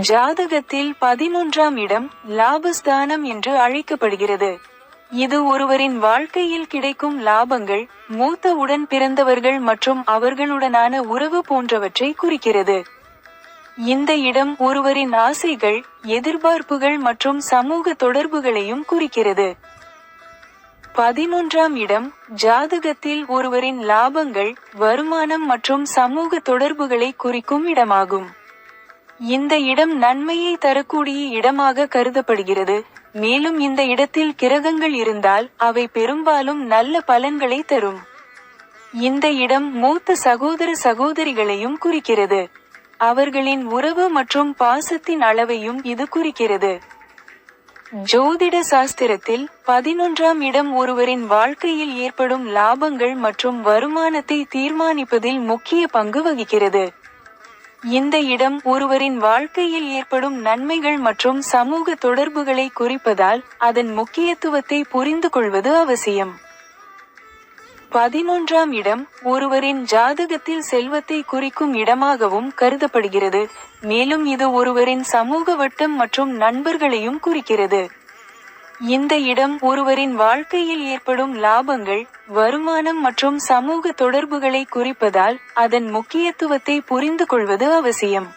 ஜாதகத்தில் பதிமூன்றாம் இடம் லாபஸ்தானம் என்று அழைக்கப்படுகிறது. இது ஒருவரின் வாழ்க்கையில் கிடைக்கும் லாபங்கள் மூத்த உடன் பிறந்தவர்கள் மற்றும் அவர்களுடனான உறவு போன்றவற்றை குறிக்கிறது. இந்த இடம் ஒருவரின் ஆசைகள் எதிர்பார்ப்புகள் மற்றும் சமூக தொடர்புகளையும் குறிக்கிறது. பதிமூன்றாம் இடம் ஜாதகத்தில் ஒருவரின் லாபங்கள் வருமானம் மற்றும் சமூக தொடர்புகளை குறிக்கும் இடமாகும். இந்த இடம் நன்மையை தரக்கூடிய இடமாக கருதப்படுகிறது. மேலும் இந்த இடத்தில் கிரகங்கள் இருந்தால் அவை பெரும்பாலும் நல்ல பலன்களை தரும். இந்த இடம் மூத்த சகோதர சகோதரிகளையும் குறிக்கிறது. அவர்களின் உறவு மற்றும் பாசத்தின் அளவையும் இது குறிக்கிறது. ஜோதிட சாஸ்திரத்தில் பதினொன்றாம் இடம் ஒருவரின் வாழ்க்கையில் ஏற்படும் லாபங்கள் மற்றும் வருமானத்தை தீர்மானிப்பதில் முக்கிய பங்கு வகிக்கிறது. இந்த இடம் ஒருவரின் வாழ்க்கையில் ஏற்படும் நன்மைகள் மற்றும் சமூக தொடர்புகளை குறிப்பதால் அதன் முக்கியத்துவத்தை புரிந்து கொள்வது அவசியம். பதிமூன்றாம் இடம் ஒருவரின் ஜாதகத்தில் செல்வத்தை குறிக்கும் இடமாகவும் கருதப்படுகிறது. மேலும் இது ஒருவரின் சமூக வட்டம் மற்றும் நண்பர்களையும் குறிக்கிறது. இந்த இடம் ஒருவரின் வாழ்க்கையில் ஏற்படும் லாபங்கள் வருமானம் மற்றும் சமூக தொடர்புகளை குறிப்பதால் அதன் முக்கியத்துவத்தை புரிந்து கொள்வது அவசியம்.